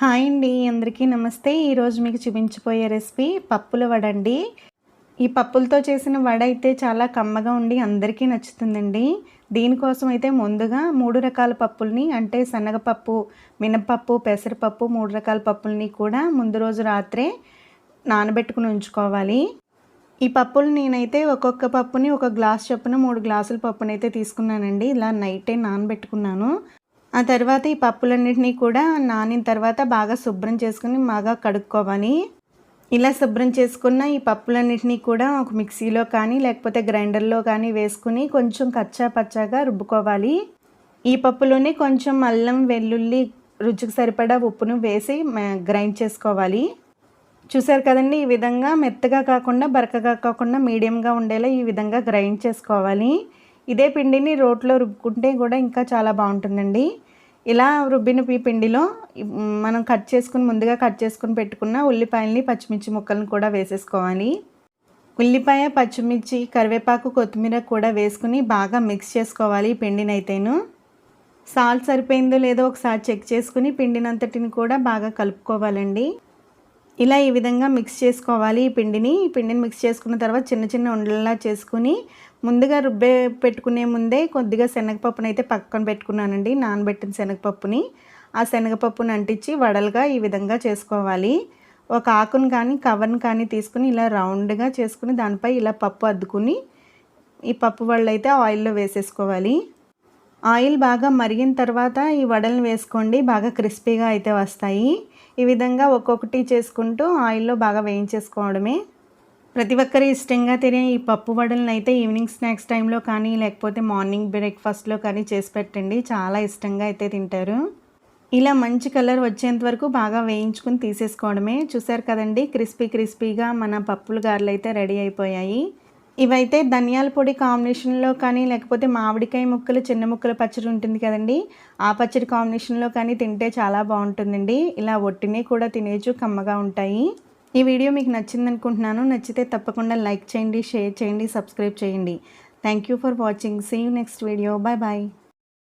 Hi అండి అందరికీ నమస్తే. ఈరోజు మీకు చూపించబోయే రెసిపీ పప్పుల వడ అండి ఈ పప్పులతో చేసిన వడ అయితే చాలా కమ్మగా ఉండి అందరికీ నచ్చుతుందండి. దీనికోసం అయితే ముందుగా మూడు రకాల పప్పుల్ని అంటే శనగపప్పు మినపప్పు పెసరపప్పు మూడు రకాల పప్పుల్ని కూడా ముందు రోజు రాత్రే నానబెట్టుకుని ఉంచుకోవాలి. ఈ పప్పులు నేనైతే ఒక్కొక్క పప్పుని ఒక గ్లాస్ చొప్పున మూడు గ్లాసుల పప్పునైతే అయితే తీసుకున్నానండి. ఇలా నైటే నానబెట్టుకున్నాను. ఆ తర్వాత ఈ పప్పులన్నింటినీ కూడా నానిన తర్వాత బాగా శుభ్రం చేసుకుని బాగా కడుక్కోవాలి. ఇలా శుభ్రం చేసుకున్న ఈ పప్పులన్నింటినీ కూడా ఒక మిక్సీలో కానీ లేకపోతే గ్రైండర్లో కానీ వేసుకుని కొంచెం కచ్చా పచ్చాగా రుబ్బుకోవాలి. ఈ పప్పులోనే కొంచెం అల్లం వెల్లుల్లి రుచికి సరిపడా ఉప్పును వేసి గ్రైండ్ చేసుకోవాలి. చూసారు కదండి ఈ విధంగా మెత్తగా కాకుండా బరకగా కాకుండా మీడియంగా ఉండేలా ఈ విధంగా గ్రైండ్ చేసుకోవాలి. ఇదే పిండిని రోట్లో రుబ్బుకుంటే కూడా ఇంకా చాలా బాగుంటుందండి. ఇలా రుబ్బిన ఈ పిండిలో మనం కట్ చేసుకుని ముందుగా కట్ చేసుకుని పెట్టుకున్న ఉల్లిపాయలని పచ్చిమిర్చి ముక్కలను కూడా వేసేసుకోవాలి. ఉల్లిపాయ పచ్చిమిర్చి కరివేపాకు కొత్తిమీర కూడా వేసుకుని బాగా మిక్స్ చేసుకోవాలి పిండిని అయితేను సాల్ట్ సరిపోయిందో లేదో ఒకసారి చెక్ చేసుకుని పిండినంతటిని కూడా బాగా కలుపుకోవాలండి. ఇలా ఈ విధంగా మిక్స్ చేసుకోవాలి ఈ పిండిని. ఈ పిండిని మిక్స్ చేసుకున్న తర్వాత చిన్న చిన్న ఉండలా చేసుకుని ముందుగా రుబ్బే పెట్టుకునే ముందే కొద్దిగా శనగపప్పును అయితే పక్కన పెట్టుకున్నానండి నానబెట్టిన శనగపప్పుని. ఆ శనగపప్పును అంటించి వడలుగా ఈ విధంగా చేసుకోవాలి. ఒక ఆకును కానీ కవర్ని కానీ తీసుకుని ఇలా రౌండ్గా చేసుకుని దానిపై ఇలా పప్పు అద్దుకుని ఈ పప్పు వడలు అయితే ఆయిల్లో వేసేసుకోవాలి. ఆయిల్ బాగా మరిగిన తర్వాత ఈ వడలను వేసుకోండి. బాగా క్రిస్పీగా అయితే వస్తాయి. ఈ విధంగా ఒక్కొక్కటి చేసుకుంటూ ఆయిల్లో బాగా వేయించేసుకోవడమే. ప్రతి ఒక్కరు ఇష్టంగా తినే ఈ పప్పు వడలను అయితే ఈవినింగ్ స్నాక్స్ టైంలో కానీ లేకపోతే మార్నింగ్ బ్రేక్ఫాస్ట్లో కానీ చేసి పెట్టండి. చాలా ఇష్టంగా అయితే తింటారు. ఇలా మంచి కలర్ వచ్చేంత వరకు బాగా వేయించుకుని తీసేసుకోవడమే. చూసారు కదండి క్రిస్పీ క్రిస్పీగా మన పప్పులు గారెలు అయితే రెడీ అయిపోయాయి. ఇవైతే ధనియాల పొడి కాంబినేషన్లో కానీ లేకపోతే మామిడికాయ ముక్కలు చిన్న ముక్కల పచ్చడి ఉంటుంది కదండి. ఆ పచ్చడి కాంబినేషన్లో కానీ తింటే చాలా బాగుంటుందండి. ఇలా ఒట్టినే కూడా తినేచ్చు కమ్మగా ఉంటాయి. ఈ వీడియో మీకు నచ్చింది అనుకుంటున్నాను నచ్చితే తప్పకుండా లైక్ చేయండి షేర్ చేయండి సబ్స్క్రైబ్ చేయండి. Thank you for watching see you next video bye bye